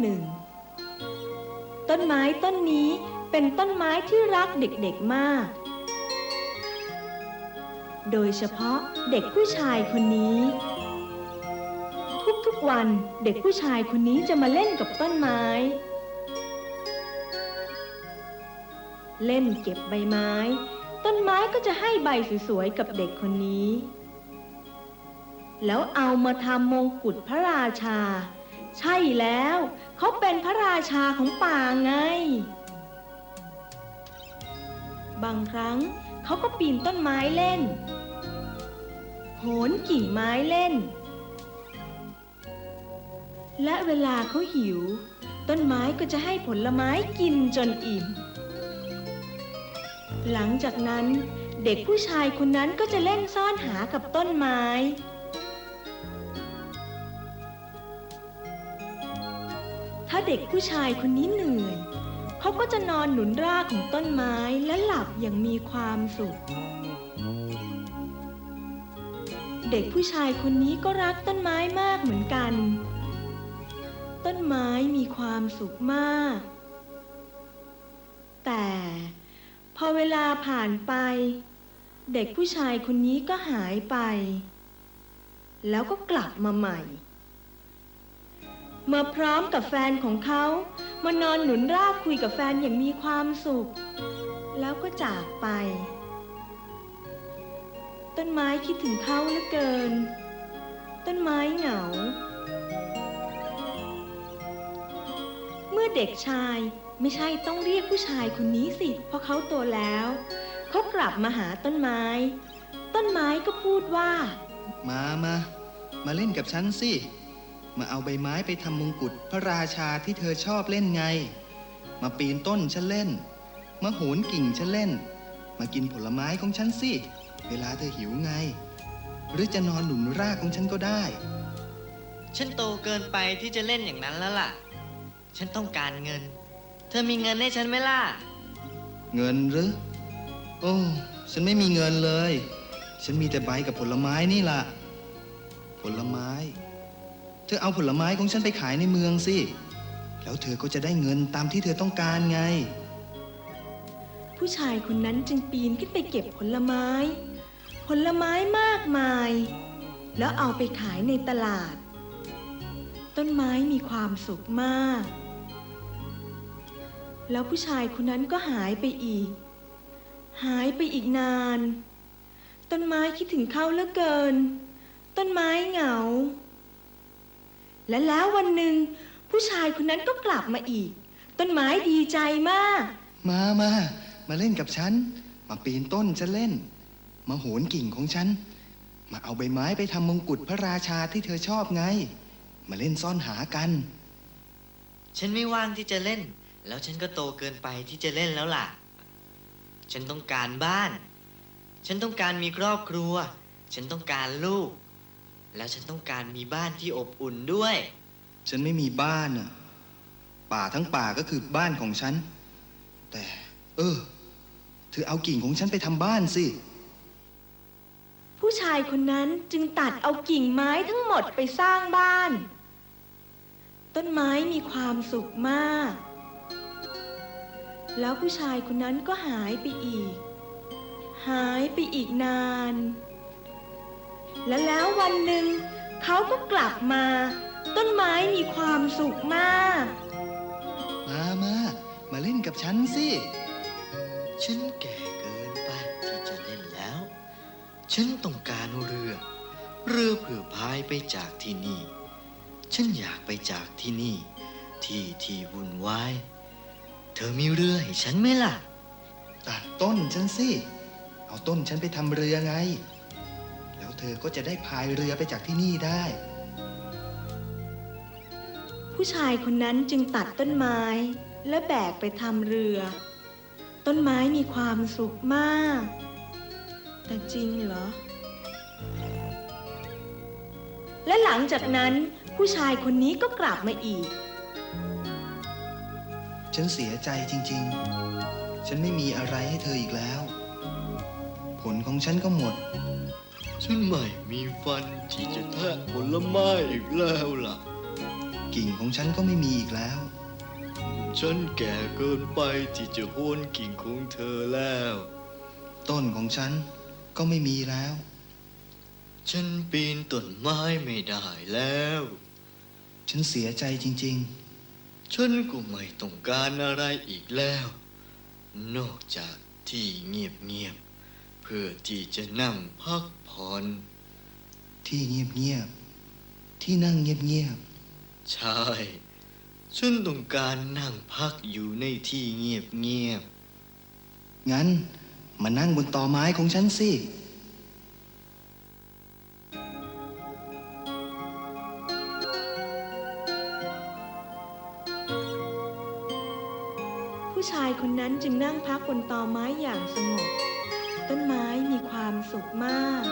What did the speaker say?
หนึ่ง ต้นไม้ต้นนี้เป็นต้นไม้ที่รักเด็กๆมาก โดยเฉพาะเด็กผู้ชายคนนี้ ทุกๆวันเด็กผู้ชายคนนี้จะมาเล่นกับต้นไม้ เล่นเก็บใบไม้ ต้นไม้ก็จะให้ใบสวยๆกับเด็กคนนี้แล้วเอามาทำมงกุฎพระราชา ใช่แล้ว เขาเป็นพระราชาของป่าไง บางครั้งเขาก็ปีนต้นไม้เล่น โหนกิ่งไม้เล่น และเวลาเขาหิว ต้นไม้ก็จะให้ผลไม้กินจนอิ่ม หลังจากนั้นเด็กผู้ชายคนนั้นก็จะเล่นซ่อนหากับต้นไม้ เด็กผู้ชายคนนี้เหนื่อย เขาก็จะนอนหนุนรากของต้นไม้และหลับอย่างมีความสุข เด็กผู้ชายคนนี้ก็รักต้นไม้มากเหมือนกัน ต้นไม้มีความสุขมาก แต่พอเวลาผ่านไป เด็กผู้ชายคนนี้ก็หายไป แล้วก็กลับมาใหม่ มื่อพร้อมกับแฟนของเขา มานอนหนุนรากคุยกับแฟนอย่างมีความสุข แล้วก็จากไป ต้นไม้คิดถึงเขาเหลือเกิน ต้นไม้เหงา เมื่อเด็กชายไม่ใช่ต้องเรียกผู้ชายคนนี้สิ เพราะเขาโตแล้ว เขากลับมาหาต้นไม้ ต้นไม้ก็พูดว่า มามา มาเล่นกับฉันสิ มาเอาใบไม้ไปทำมงกุฎพระราชาที่เธอชอบเล่นไง มาปีนต้นฉันเล่น มาโหนกิ่งฉันเล่น มากินผลไม้ของฉันสิ เวลาเธอหิวไง หรือจะนอนหนุนรากของฉันก็ได้ ฉันโตเกินไปที่จะเล่นอย่างนั้นแล้วล่ะ ฉันต้องการเงิน เธอมีเงินให้ฉันไหมล่ะ เงินหรือ โอ้ฉันไม่มีเงินเลย ฉันมีแต่ใบกับผลไม้นี่ล่ะ ผลไม้เธอเอาผลไม้ของฉันไปขายในเมืองสิ แล้วเธอก็จะได้เงินตามที่เธอต้องการไง ผู้ชายคนนั้นจึงปีนขึ้นไปเก็บผลไม้ ผลไม้มากมาย แล้วเอาไปขายในตลาด ต้นไม้มีความสุขมาก แล้วผู้ชายคนนั้นก็หายไปอีก หายไปอีกนาน ต้นไม้คิดถึงเขาเหลือเกิน ต้นไม้เหงา และแล้ววันหนึ่ง ผู้ชายคนนั้นก็กลับมาอีก ต้นไม้ดีใจมาก มามา มาเล่นกับฉัน มาปีนต้นฉันเล่น มาโหนกิ่งของฉัน มาเอาใบไม้ไปทำมงกุฎพระราชาที่เธอชอบไง มาเล่นซ่อนหากัน ฉันไม่ว่างที่จะเล่น แล้วฉันก็โตเกินไปที่จะเล่นแล้วล่ะ ฉันต้องการบ้าน ฉันต้องการมีครอบครัว ฉันต้องการลูก แล้วฉันต้องการมีบ้านที่อบอุ่นด้วย ฉันไม่มีบ้านอะ ป่าทั้งป่าก็คือบ้านของฉัน แต่ เออ เธอเอากิ่งของฉันไปทำบ้านสิ ผู้ชายคนนั้นจึงตัดเอากิ่งไม้ทั้งหมดไปสร้างบ้าน ต้นไม้มีความสุขมาก แล้วผู้ชายคนนั้นก็หายไปอีก หายไปอีกนาน และแล้ววันหนึ่งเขาก็กลับมา ต้นไม้มีความสุขมาก มามา มาเล่นกับฉันสิ ฉันแก่เกินไปที่จะเล่นแล้ว ฉันต้องการเรือ เรือเพื่อพายไปจากที่นี่ ฉันอยากไปจากที่นี่ ที่ที่วุ่นวาย เธอมีเรือให้ฉันไหมล่ะ ตัดต้นฉันสิ เอาต้นฉันไปทำเรือไงแล้ว เธอก็จะได้พายเรือไปจากที่นี่ได้ ผู้ชายคนนั้นจึงตัดต้นไม้ และแบกไปทำเรือ ต้นไม้มีความสุขมาก แต่จริงเหรอ และหลังจากนั้นผู้ชายคนนี้ก็กลับมาอีก ฉันเสียใจจริง ๆ ฉันไม่มีอะไรให้เธออีกแล้ว ผลของฉันก็หมด ฉันไม่มีฟันที่จะแทะผลไม้อีกแล้วล่ะ กิ่งของฉันก็ไม่มีอีกแล้ว ฉันแก่เกินไปที่จะโหนกิ่งของเธอแล้ว ต้นของฉันก็ไม่มีแล้ว ฉันปีนต้นไม้ไม่ได้แล้ว ฉันเสียใจจริงฉันก็ไม่ต้องการอะไรอีกแล้ว นอกจากที่เงียบๆ เพื่อที่จะนั่งพักผ่อนๆที่เงียบๆ ที่นั่งเงียบใช่ ฉันต้องการนั่งพักอยู่ในที่เงียบๆ งั้นมานั่งบนตอไม้ของฉันสิ ผู้ชายคนนั้นจึงนั่งพักบนตอไม้อย่างสงบ ต้นไม้มีความสุขมาก